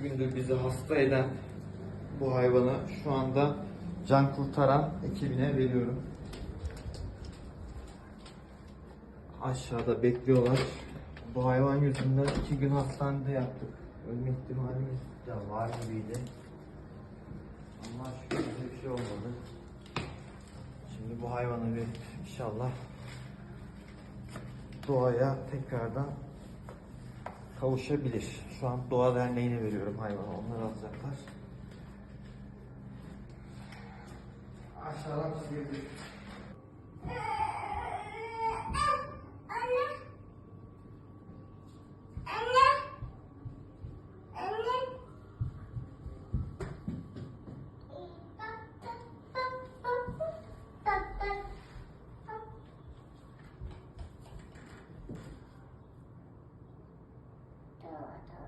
iki gündür bizi hasta eden bu hayvanı şu anda can kurtaran ekibine veriyorum. Aşağıda bekliyorlar. Bu hayvan yüzünden iki gün hastanede yattık. Ölme ihtimalimiz de var gibiydi. Ama şükür bir şey olmadı. Şimdi bu hayvanı bir inşallah doğaya tekrardan kavuşabilir. Şu an Doğa Derneği'ne veriyorum hayvanı. Onlar alacaklar. Aşağıdan çizebilir. her.